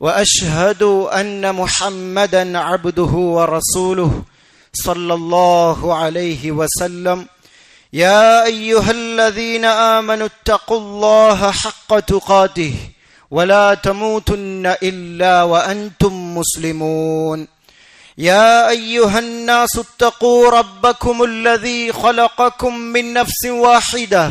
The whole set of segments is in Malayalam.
وأشهد أن محمدا عبده ورسوله صلى الله عليه وسلم. يا أيها الذين آمنوا اتقوا الله حق تقاته ولا تموتن إلا وأنتم مسلمون. يا أيها الناس اتقوا ربكم الذي خلقكم من نفس واحدة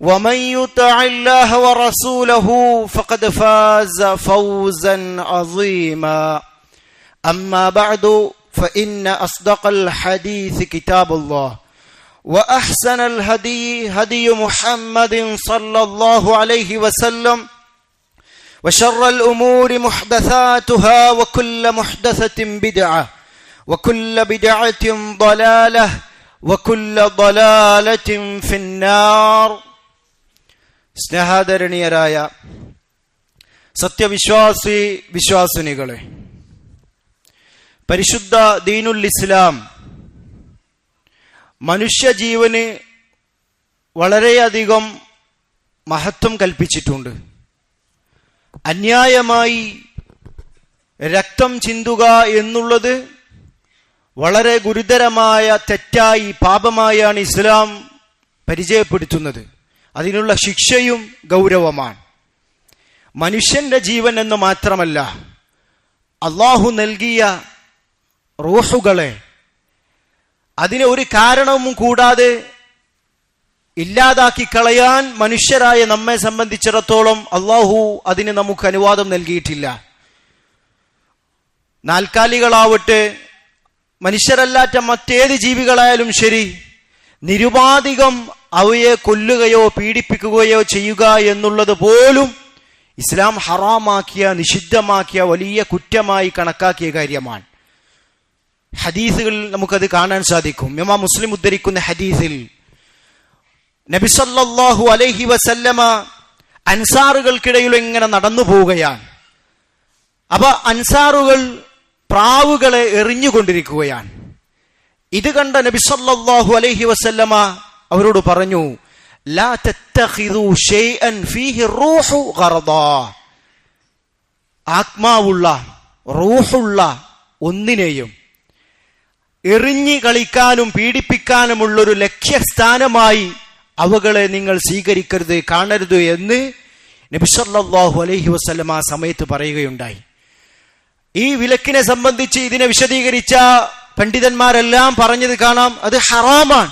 ومن يطع الله ورسوله فقد فاز فوزا عظيما. اما بعد فان اصدق الحديث كتاب الله. واحسن الهدي هدي محمد صلى الله عليه وسلم. وشر الأمور محدثاتها وكل محدثة بدعة. وكل بدعة ضلالة. وكل ضلالة في النار. സ്നേഹാദരണീയരായ സത്യവിശ്വാസി വിശ്വാസിനികളെ പരിശുദ്ധ ദീനുൽ ഇസ്ലാം മനുഷ്യജീവന് വളരെയധികം മഹത്വം കൽപ്പിച്ചിട്ടുണ്ട്. അന്യായമായി രക്തം ചിന്തുക എന്നുള്ളത് വളരെ ഗുരുതരമായ തെറ്റായി പാപമായാണ് ഇസ്ലാം പരിചയപ്പെടുത്തുന്നത്. അതിനുള്ള ശിക്ഷയും ഗൗരവമാണ്. മനുഷ്യന്റെ ജീവൻ എന്ന് മാത്രമല്ല അള്ളാഹു നൽകിയ റൂഹുകളെ അതിന് ഒരു കാരണവും കൂടാതെ ഇല്ലാതാക്കി കളയാൻ മനുഷ്യരായ നമ്മെ സംബന്ധിച്ചിടത്തോളം അള്ളാഹു അതിന് നമുക്ക് അനുവാദം നൽകിയിട്ടില്ല. നാൽക്കാലികളാവട്ടെ മനുഷ്യരല്ലാത്ത മറ്റേത് ജീവികളായാലും ശരി നിരുപാധികം അവയെ കൊല്ലുകയോ പീഡിപ്പിക്കുകയോ ചെയ്യുക എന്നുള്ളത് പോലും ഇസ്ലാം ഹറാമാക്കിയ നിഷിദ്ധമാക്കിയ വലിയ കുറ്റമായി കണക്കാക്കിയ കാര്യമാണ്. ഹദീസുകളിൽ നമുക്കത് കാണാൻ സാധിക്കും. ഇമാ മുസ്ലിം ഉദ്ധരിക്കുന്ന ഹദീസിൽ നബിസല്ലാഹു അലൈഹി വസല്ലമ അൻസാറുകൾക്കിടയിൽ ഇങ്ങനെ നടന്നു പോവുകയാണ്. അപ്പൊ അൻസാറുകൾ പ്രാവുകളെ എറിഞ്ഞുകൊണ്ടിരിക്കുകയാണ്. ഇത് കണ്ട നബി സല്ലല്ലാഹു അലൈഹി വസല്ലമ അവരോട് പറഞ്ഞു ലാ തത്തഖിദു ഷൈഅൻ ഫീഹി റൂഹു ഗറദാ ആത്മാവുള്ള റൂഹുള്ള ഒന്നിനെയും എറിഞ്ഞു കളിക്കാനും പീഡിപ്പിക്കാനുമുള്ളൊരു ലക്ഷ്യസ്ഥാനമായി അവകളെ നിങ്ങൾ സ്വീകരിക്കരുത് കാണരുത് എന്ന് നബിസല്ലാഹു അലൈഹി വസ്ലം ആ സമയത്ത് പറയുകയുണ്ടായി. ഈ വിലക്കിനെ സംബന്ധിച്ച് ഇതിനെ വിശദീകരിച്ച പണ്ഡിതന്മാരെല്ലാം പറഞ്ഞത് കാണാം അത് ഹറാമാണ്.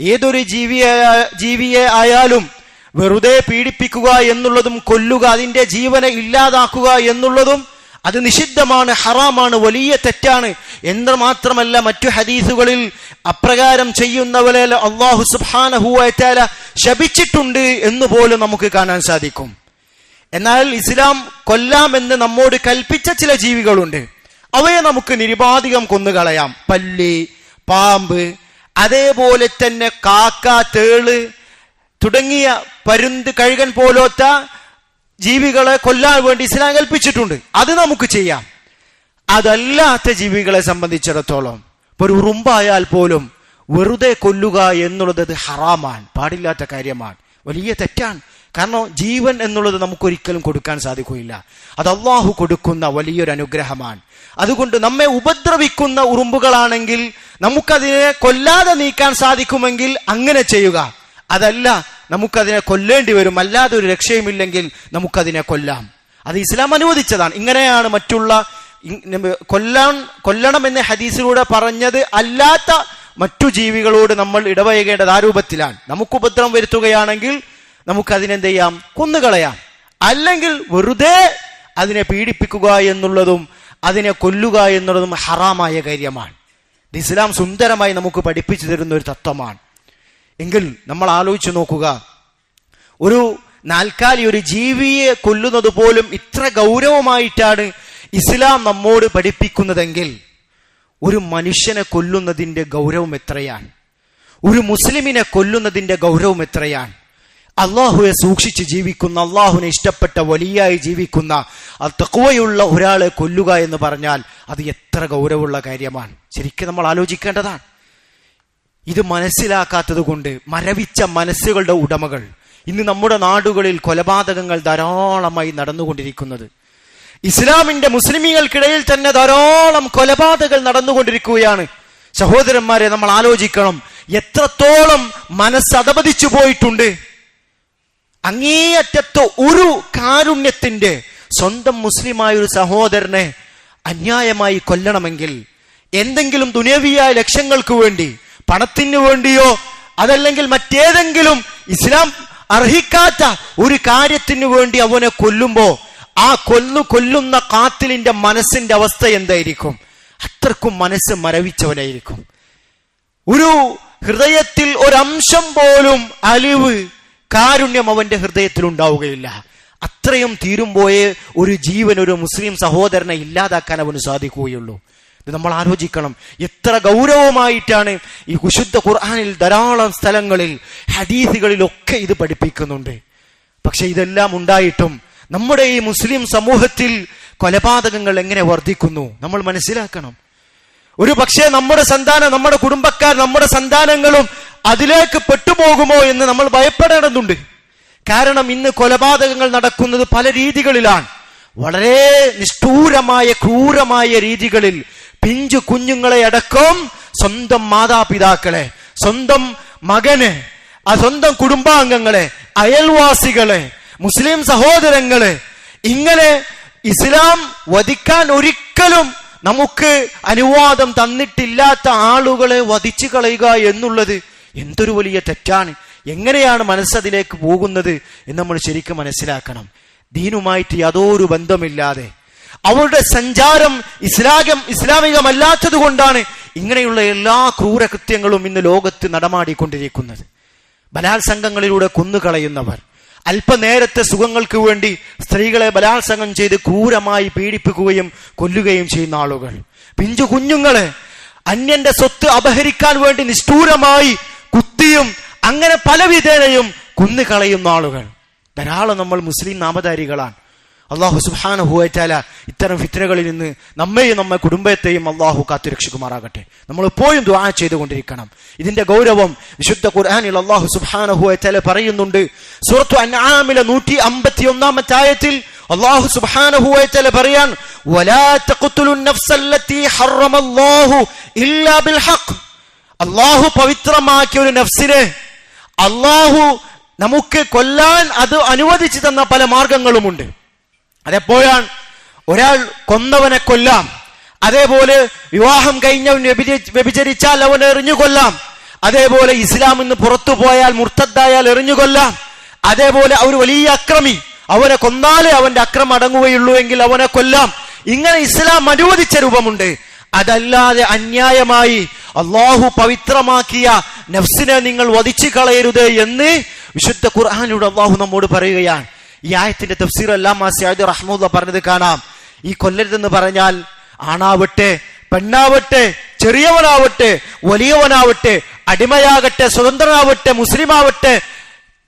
ഏതൊരു ജീവിയെ ജീവിയെ ആയാലും വെറുതെ പീഡിപ്പിക്കുക എന്നുള്ളതും കൊല്ലുക അതിന്റെ ജീവനെ ഇല്ലാതാക്കുക എന്നുള്ളതും അത് നിഷിദ്ധമാണ് ഹറാമാണ് വലിയ തെറ്റാണ്. എന്ന് മാത്രമല്ല മറ്റു ഹദീസുകളിൽ അപ്രകാരം ചെയ്യുന്നവരെ അള്ളാഹു സുബാനഹുവാല ശപിച്ചിട്ടുണ്ട് എന്ന് പോലും നമുക്ക് കാണാൻ സാധിക്കും. എന്നാൽ ഇസ്ലാം കൊല്ലാമെന്ന് നമ്മോട് കൽപ്പിച്ച ചില ജീവികളുണ്ട്. അവയെ നമുക്ക് നിരുപാധികം കൊന്നുകളയാം. പല്ലി പാമ്പ് അതേപോലെ തന്നെ കാക്ക തേൾ തുടങ്ങിയ പരുന്ത് കഴുകൻ പോലോത്ത ജീവികളെ കൊല്ലാൻ വേണ്ടി ഇസ്ലാം കൽപ്പിച്ചിട്ടുണ്ട്. അത് നമുക്ക് ചെയ്യാം. അതല്ലാത്ത ജീവികളെ സംബന്ധിച്ചിടത്തോളം ഇപ്പൊ ഒരു ഉറുമ്പായാൽ പോലും വെറുതെ കൊല്ലുക എന്നുള്ളത് ഹറാമാണ്. പാടില്ലാത്ത കാര്യമാണ്. വലിയ തെറ്റാണ്. കാരണം ജീവൻ എന്നുള്ളത് നമുക്കൊരിക്കലും കൊടുക്കാൻ സാധിക്കുകയില്ല. അത് അള്ളാഹു കൊടുക്കുന്ന വലിയൊരു അനുഗ്രഹമാണ്. അതുകൊണ്ട് നമ്മെ ഉപദ്രവിക്കുന്ന ഉറുമ്പുകളാണെങ്കിൽ നമുക്കതിനെ കൊല്ലാതെ നീക്കാൻ സാധിക്കുമെങ്കിൽ അങ്ങനെ ചെയ്യുക. അതല്ല നമുക്കതിനെ കൊല്ലേണ്ടി വരും. അല്ലാതെ ഒരു രക്ഷയുമില്ലെങ്കിൽ നമുക്കതിനെ കൊല്ലാം. അത് ഇസ്ലാം അനുവദിച്ചതാണ്. ഇങ്ങനെയാണ് മറ്റുള്ള കൊല്ലാൻ കൊല്ലണം എന്ന ഹദീസിലൂടെ പറഞ്ഞത് അല്ലാത്ത മറ്റു ജീവികളോട് നമ്മൾ ഇടപഴകേണ്ടത് ആ രൂപത്തിലാണ്. നമുക്ക് ഉപദ്രവം വരുത്തുകയാണെങ്കിൽ നമുക്ക് അതിനെന്ത് ചെയ്യാം കൊന്നുകളയാം. അല്ലെങ്കിൽ വെറുതെ അതിനെ പീഡിപ്പിക്കുക എന്നുള്ളതും അതിനെ കൊല്ലുക എന്നുള്ളതും ഹറാമായ കാര്യമാണ്. ഇസ്ലാം സുന്ദരമായി നമുക്ക് പഠിപ്പിച്ചു തരുന്ന ഒരു തത്വമാണ്. എങ്കിൽ നമ്മൾ ആലോചിച്ച് നോക്കുക. ഒരു നാൽക്കാലി ഒരു ജീവിയെ കൊല്ലുന്നത് പോലും ഇത്ര ഗൗരവമായിട്ടാണ് ഇസ്ലാം നമ്മോട് പഠിപ്പിക്കുന്നതെങ്കിൽ ഒരു മനുഷ്യനെ കൊല്ലുന്നതിന്റെ ഗൗരവം എത്രയാണ്? ഒരു മുസ്ലിമിനെ കൊല്ലുന്നതിന്റെ ഗൗരവം എത്രയാണ്? അള്ളാഹുവെ സൂക്ഷിച്ച് ജീവിക്കുന്ന അള്ളാഹുവിനെ ഇഷ്ടപ്പെട്ട വലിയായി ജീവിക്കുന്ന തക്കുവയുള്ള ഒരാളെ കൊല്ലുക എന്ന് പറഞ്ഞാൽ അത് എത്ര ഗൗരവമുള്ള കാര്യമാണ്. ശരിക്കും നമ്മൾ ആലോചിക്കേണ്ടതാണ്. ഇത് മനസ്സിലാക്കാത്തത് കൊണ്ട് മരവിച്ച മനസ്സുകളുടെ ഉടമകൾ. ഇന്ന് നമ്മുടെ നാടുകളിൽ കൊലപാതകങ്ങൾ ധാരാളമായി നടന്നുകൊണ്ടിരിക്കുന്നത്. ഇസ്ലാമിന്റെ മുസ്ലിമികൾക്കിടയിൽ തന്നെ ധാരാളം കൊലപാതകൾ നടന്നുകൊണ്ടിരിക്കുകയാണ്. സഹോദരന്മാരെ നമ്മൾ ആലോചിക്കണം. എത്രത്തോളം മനസ്സ് അധപതിച്ചു പോയിട്ടുണ്ട്. അങ്ങേയറ്റത്തെ ഒരു കാരുണ്യത്തിന്റെ സ്വന്തം മുസ്ലിമായ ഒരു സഹോദരനെ അന്യായമായി കൊല്ലണമെങ്കിൽ എന്തെങ്കിലും ദുനേവിയായ ലക്ഷ്യങ്ങൾക്ക് വേണ്ടി പണത്തിന് വേണ്ടിയോ അതല്ലെങ്കിൽ മറ്റേതെങ്കിലും ഇസ്ലാം അർഹിക്കാത്ത ഒരു കാര്യത്തിന് വേണ്ടി അവനെ കൊല്ലുമ്പോ ആ കൊല്ലു കൊല്ലുന്ന കാത്തിലിന്റെ മനസ്സിന്റെ അവസ്ഥ എന്തായിരിക്കും? അത്രക്കും മനസ്സ് മരവിച്ചവനായിരിക്കും. ഒരു ഹൃദയത്തിൽ ഒരംശം പോലും അലിവ് കാരുണ്യം അവന്റെ ഹൃദയത്തിൽ ഉണ്ടാവുകയില്ല. അത്രയും തീരുമ്പോയേ ഒരു ജീവൻ ഒരു മുസ്ലിം സഹോദരനെ ഇല്ലാതാക്കാൻ അവന് സാധിക്കുകയുള്ളൂ. ഇത് നമ്മൾ ആലോചിക്കണം. എത്ര ഗൗരവമായിട്ടാണ് ഈ വിശുദ്ധ ഖുർആാനിൽ ധാരാളം സ്ഥലങ്ങളിൽ ഹദീസുകളിലൊക്കെ ഇത് പഠിപ്പിക്കുന്നുണ്ട്. പക്ഷെ ഇതെല്ലാം ഉണ്ടായിട്ടും നമ്മുടെ ഈ മുസ്ലിം സമൂഹത്തിൽ കൊലപാതകങ്ങൾ എങ്ങനെ വർദ്ധിക്കുന്നു? നമ്മൾ മനസ്സിലാക്കണം. ഒരു പക്ഷേ നമ്മുടെ സന്താനം നമ്മുടെ കുടുംബക്കാർ നമ്മുടെ സന്താനങ്ങളും അതിലേക്ക് പെട്ടുപോകുമോ എന്ന് നമ്മൾ ഭയപ്പെടേണ്ടതുണ്ട്. കാരണം ഇന്ന് കൊലപാതകങ്ങൾ നടക്കുന്നത് പല രീതികളിലാണ്. വളരെ നിഷ്ഠൂരമായ ക്രൂരമായ രീതികളിൽ പിഞ്ചു കുഞ്ഞുങ്ങളെ അടക്കം സ്വന്തം മാതാപിതാക്കളെ സ്വന്തം മകനെ ആ സ്വന്തം കുടുംബാംഗങ്ങളെ അയൽവാസികളെ മുസ്ലിം സഹോദരങ്ങളെ ഇങ്ങനെ ഇസ്ലാം വധിക്കാൻ ഒരിക്കലും നമുക്ക് അനുവാദം തന്നിട്ടില്ലാത്ത ആളുകളെ വധിച്ചു കളയുക എന്നുള്ളത് എന്തൊരു വലിയ തെറ്റാണ്? എങ്ങനെയാണ് മനസ്സതിലേക്ക് പോകുന്നത് എന്ന് നമ്മൾ ശരിക്കും മനസ്സിലാക്കണം. ദീനുമായിട്ട് യാതൊരു ബന്ധമില്ലാതെ. അവരുടെ സഞ്ചാരം ഇസ്ലാകം ഇസ്ലാമികമല്ലാത്തത് കൊണ്ടാണ് ഇങ്ങനെയുള്ള എല്ലാ ക്രൂരകൃത്യങ്ങളും ഇന്ന് ലോകത്ത് നടമാടിക്കൊണ്ടിരിക്കുന്നത്. ബലാത്സംഗങ്ങളിലൂടെ കൊന്നുകളയുന്നവർ അല്പനേരത്തെ സുഖങ്ങൾക്ക് വേണ്ടി സ്ത്രീകളെ ബലാത്സംഗം ചെയ്ത് ക്രൂരമായി പീഡിപ്പിക്കുകയും കൊല്ലുകയും ചെയ്യുന്ന ആളുകൾ. പിഞ്ചു കുഞ്ഞുങ്ങളെ അന്യന്റെ സ്വത്ത് അപഹരിക്കാൻ വേണ്ടി നിഷ്ഠൂരമായി കുത്തിയും അങ്ങനെ പല വിധേനയും കുന്നുകളയുന്ന ആളുകൾ. ധാരാളം നമ്മൾ മുസ്ലിം നാമധാരികളാണ്. അള്ളാഹു സുബാനുഭൂവറ്റാല ഇത്തരം ഫിത്തനകളിൽ നിന്ന് നമ്മെയും നമ്മെ കുടുംബത്തെയും അള്ളാഹു കാത്തുരക്ഷിക്കുമാറാകട്ടെ. നമ്മൾ എപ്പോഴും ദുആ ചെയ്തുകൊണ്ടിരിക്കണം. ഇതിന്റെ ഗൗരവം വിശുദ്ധ ഖുർആനിൽ അള്ളാഹു സുബാനുഭൂവറ്റാല പറയുന്നുണ്ട്. സൂറത്തു അൻആമിലെ നൂറ്റി അമ്പത്തി ഒന്നാമത്തെ ആയത്തിൽ അള്ളാഹു സുബാനുഭൂവറ്റാല പറയാൻ അള്ളാഹു പവിത്രമാക്കിയ ഒരു നഫ്സിനെ അള്ളാഹു നമുക്ക് കൊല്ലാൻ അത് അനുവദിച്ചു തന്ന പല മാർഗങ്ങളുമുണ്ട്. അതെപ്പോഴാണ്? ഒരാൾ കൊന്നവനെ കൊല്ലാം. അതേപോലെ വിവാഹം കഴിഞ്ഞവൻ വ്യഭിച- വ്യഭിചരിച്ചാൽ അവനെ എറിഞ്ഞു കൊല്ലാം അതേപോലെ ഇസ്ലാം ഇന്ന് പുറത്തു പോയാൽ മുർത്തദ്ദായാൽ എറിഞ്ഞു കൊല്ലാം അതേപോലെ ഒരു വലിയ അക്രമി അവനെ കൊന്നാലേ അവന്റെ അക്രമം അടങ്ങുകയുള്ളൂ എങ്കിൽ അവനെ കൊല്ലാം. ഇങ്ങനെ ഇസ്ലാം അനുവദിച്ച രൂപമുണ്ട്. അതല്ലാതെ അന്യായമായി അള്ളാഹു പവിത്രമാക്കിയ നഫ്സിനെ നിങ്ങൾ വധിച്ചു കളയരുത് എന്ന് വിശുദ്ധ ഖുർആാനിലൂടെ അള്ളാഹു നമ്മോട് പറയുകയാണ്. ഈ ആയത്തിന്റെ തഫ്സീർ അല്ലാം മാസിയാദ് റഹ്മുല്ല പറഞ്ഞത് കാണാം. ഈ കൊല്ലരുതെന്ന് പറഞ്ഞാൽ ആണാവട്ടെ പെണ്ണാവട്ടെ ചെറിയവനാവട്ടെ വലിയവനാവട്ടെ അടിമയാകട്ടെ സ്വതന്ത്രനാവട്ടെ മുസ്ലിമാവട്ടെ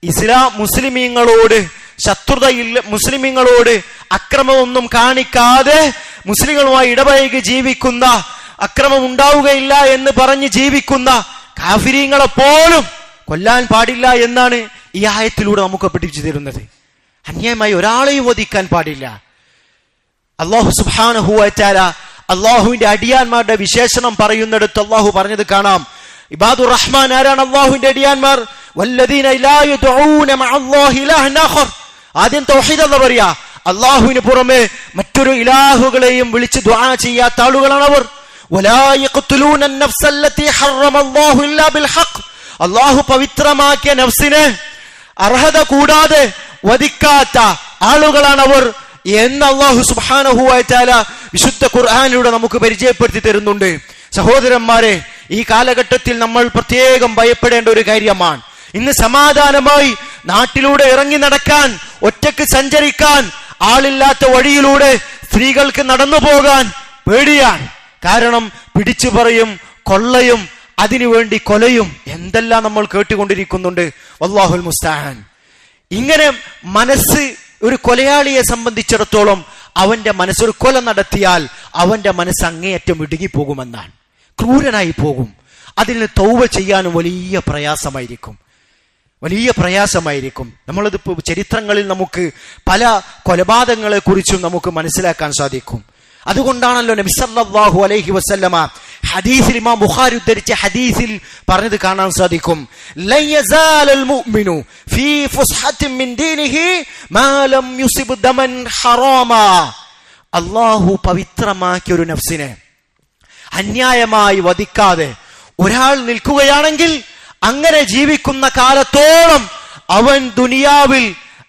ഇസ്ലാം മുസ്ലിമീങ്ങളോട് ശത്രുതയില്ല മുസ്ലിമീങ്ങളോട് അക്രമമൊന്നും കാണിക്കാതെ മുസ്ലിങ്ങളുമായി ഇടപഴകി ജീവിക്കുന്ന അക്രമം ഉണ്ടാവുകയില്ല എന്ന് പറഞ്ഞ് ജീവിക്കുന്ന കാഫിരീങ്ങളെ പോലും കൊല്ലാൻ പാടില്ല എന്നാണ് ഈ ആയത്തിലൂടെ നമുക്ക് പഠിപ്പിച്ചു തരുന്നത്. അന്യായമായി ഒരാളെയും വധിക്കാൻ പാടില്ല. അള്ളാഹു സുബാനഹുവാല അള്ളാഹുവിന്റെ അടിയാന്മാരുടെ വിശേഷണം പറയുന്നിടത്ത് അള്ളാഹു പറഞ്ഞത് കാണാം. ഇബാദുർ റഹ്മാൻ ആരാണ് അള്ളാഹുവിന്റെ അടിയാന്മാർ? ആദ്യം പറയാ. അള്ളാഹുവിന് പുറമെ മറ്റൊരു ഇലാഹുകളെയും വിളിച്ച് ദ്വാ ചെയ്യാത്ത ആളുകളാണ് അവർ അള്ളാഹു പവിത്രമാക്കിയ നഫ്സിനെ അർഹത കൂടാതെ വധിക്കാത്ത ആളുകളാണ് അവർ എന്ന് അള്ളാഹു സുഹാനഹുവായിട്ടാല വിശുദ്ധ ഖുർആാനിലൂടെ നമുക്ക് പരിചയപ്പെടുത്തി തരുന്നുണ്ട്. സഹോദരന്മാരെ ഈ കാലഘട്ടത്തിൽ നമ്മൾ പ്രത്യേകം ഭയപ്പെടേണ്ട ഒരു കാര്യമാണ്. ഇന്ന് സമാധാനമായി നാട്ടിലൂടെ ഇറങ്ങി നടക്കാൻ ഒറ്റയ്ക്ക് സഞ്ചരിക്കാൻ ആളില്ലാത്ത വഴിയിലൂടെ സ്ത്രീകൾക്ക് നടന്നു പോകാൻ പേടിയാണ്. കാരണം പിടിച്ചു പറയും കൊള്ളയും അതിനുവേണ്ടി കൊലയും എന്തെല്ലാം നമ്മൾ കേട്ടുകൊണ്ടിരിക്കുന്നുണ്ട്. വല്ലാഹുൽ മുസ്താഹാൻ ഇങ്ങനെ മനസ്സ് ഒരു കൊലയാളിയെ സംബന്ധിച്ചിടത്തോളം അവന്റെ മനസ്സൊരു കൊല നടത്തിയാൽ അവന്റെ മനസ്സ് അങ്ങേയറ്റം ഇടുങ്ങിപ്പോകുമെന്നാണ്. ക്രൂരനായി പോകും. അതിന് തൗവ ചെയ്യാനും വലിയ പ്രയാസമായിരിക്കും. വലിയ പ്രയാസമായിരിക്കും. നമ്മളിത് ചരിത്രങ്ങളിൽ നമുക്ക് പല കൊലപാതകങ്ങളെ കുറിച്ചും നമുക്ക് മനസ്സിലാക്കാൻ സാധിക്കും. അതുകൊണ്ടാണല്ലോ നബിസല്ലാഹു അലൈഹി വസല്ലമ ഹദീസിൽ ഇമാം ബുഖാരി ഉദ്ധരിച്ച ഹദീസിൽ പറഞ്ഞത് കാണാൻ സാധിക്കും. അള്ളാഹു പവിത്രമാക്കിയ ഒരു നഫ്സിനെ അന്യായമായി വധിക്കാതെ ഒരാൾ നിൽക്കുകയാണെങ്കിൽ അങ്ങനെ ജീവിക്കുന്ന കാലത്തോളം അവൻ ദുനിയാവിൽ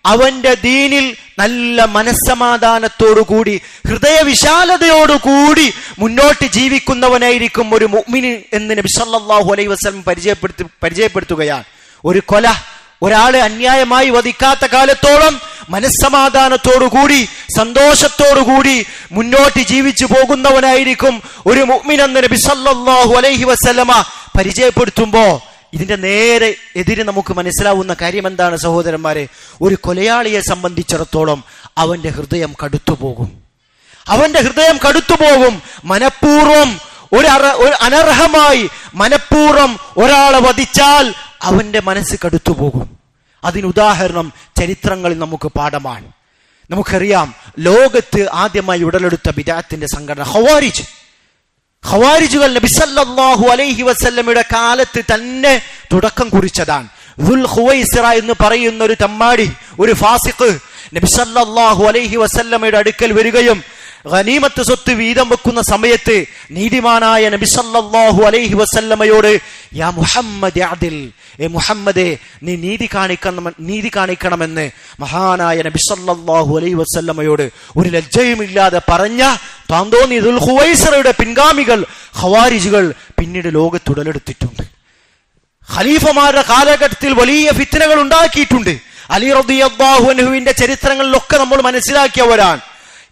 അവന്റെ ദീനിൽ നല്ല മനസ്സമാധാനത്തോടുകൂടി ഹൃദയവിശാലതയോടുകൂടി മുന്നോട്ട് ജീവിക്കുന്നവനായിരിക്കും ഒരു മുഅ്മിന് എന്ന് നബി സല്ലല്ലാഹു അലൈഹി വസല്ലം പരിചയപ്പെടുത്തി പരിചയപ്പെടുത്തുകയാണ്. ഒരു കൊല ഒരാളെ അന്യായമായി വധിക്കാത്ത കാലത്തോളം മനസ്സമാധാനത്തോടുകൂടി സന്തോഷത്തോടുകൂടി മുന്നോട്ട് ജീവിച്ചു പോകുന്നവനായിരിക്കും ഒരു മുഅ്മിൻ എന്ന് നബി സല്ലല്ലാഹു അലൈഹി വസല്ലമ പരിചയപ്പെടുത്തുമ്പോ ഇതിന്റെ നേരെ എതിരെ നമുക്ക് മനസ്സിലാവുന്ന കാര്യം എന്താണ് സഹോദരന്മാരെ? ഒരു കൊലയാളിയെ സംബന്ധിച്ചിടത്തോളം അവന്റെ ഹൃദയം കടുത്തുപോകും. അവന്റെ ഹൃദയം കടുത്തുപോകും. മനഃപൂർവം ഒരു ഒരു അനർഹമായി മനഃപൂർവം ഒരാളെ വധിച്ചാൽ അവന്റെ മനസ്സ് കടുത്തുപോകും. അതിനുദാഹരണം ചരിത്രങ്ങളിൽ നമുക്ക് പാഠമാണ്. നമുക്കറിയാം ലോകത്ത് ആദ്യമായി ഉടലെടുത്ത ബിദാത്തിന്റെ സംഘടന ഹവാരിജ് ഖവാരിജുകൾ നബിസല്ലാഹു അലൈഹി വസല്ലമയുടെ കാലത്ത് തന്നെ തുടക്കം കുറിച്ചതാണ്. ദുൽ എന്ന് പറയുന്ന ഒരു തമ്മാടി ഒരു ഫാസിഖ് നബിസല്ലാഹു അലൈഹി വസല്ലമയുടെ അടുക്കൽ വരികയും ഗനീമത്ത് സ്വത്ത് വീതം വെക്കുന്ന സമയത്ത് നീതിമാനായ നബി സല്ലല്ലാഹു അലൈഹി വസല്ലമയോട് യാ മുഹമ്മദ് അദിൽ ഏ മുഹമ്മദേ നീ നീതി കാണിക്കണം നീതി കാണിക്കണമെന്ന് മഹാനായ നബി സല്ലല്ലാഹു അലൈഹി വസല്ലമയോട് ഒരു ലജ്ജയുമില്ലാതെ പറഞ്ഞ താൻ തോന്നി ദുൽ ഖുവൈസറയുടെ പിൻഗാമികൾ ഖവാരിജുകൾ പിന്നീട് ലോകത്തുടലെടുത്തിട്ടുണ്ട് ഖലീഫമാരുടെ കാലഘട്ടത്തിൽ വലിയ ഫിത്തനകൾ ഉണ്ടാക്കിയിട്ടുണ്ട്. അലി റളിയല്ലാഹു അൻഹുവിന്റെ ചരിത്രങ്ങളിലൊക്കെ നമ്മൾ മനസ്സിലാക്കിയവരാണ്.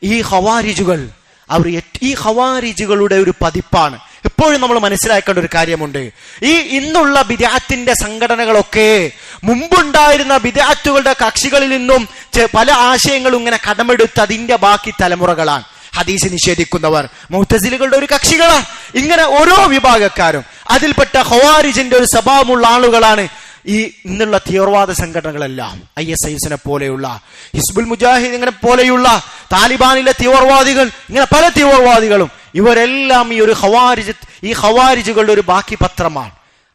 ഈ ഹവാരിജുകൾ അവർ ഈ ഹവാരിജുകളുടെ ഒരു പതിപ്പാണ്. എപ്പോഴും നമ്മൾ മനസ്സിലാക്കേണ്ട ഒരു കാര്യമുണ്ട്. ഈ ഇന്നുള്ള ബിദാത്തിന്റെ സംഘടനകളൊക്കെ മുമ്പുണ്ടായിരുന്ന ബിദാത്തുകളുടെ കക്ഷികളിൽ നിന്നും പല ആശയങ്ങളും ഇങ്ങനെ കടമെടുത്ത് അതിന്റെ ബാക്കി തലമുറകളാണ്. ഹദീസ് നിഷേധിക്കുന്നവർ മുത്തസിലുകളുടെ ഒരു കക്ഷികളാണ്. ഇങ്ങനെ ഓരോ വിഭാഗക്കാരും. അതിൽപ്പെട്ട ഹവാരിജിന്റെ ഒരു സ്വഭാവമുള്ള ആളുകളാണ് ഈ ഇന്നുള്ള തീവ്രവാദ സംഘടനകളെല്ലാം ഐ എസ് ഐസിനെ പോലെയുള്ള ഹിസ്ബുൽ മുജാഹിദിനെ പോലെയുള്ള താലിബാനിലെ തീവ്രവാദികൾ ഇങ്ങനെ പല തീവ്രവാദികളും ഇവരെല്ലാം ഈ ഒരു ഹവാരിജ് ഈ ഹവാരിജുകളുടെ ഒരു ബാക്കി പത്രമാണ്.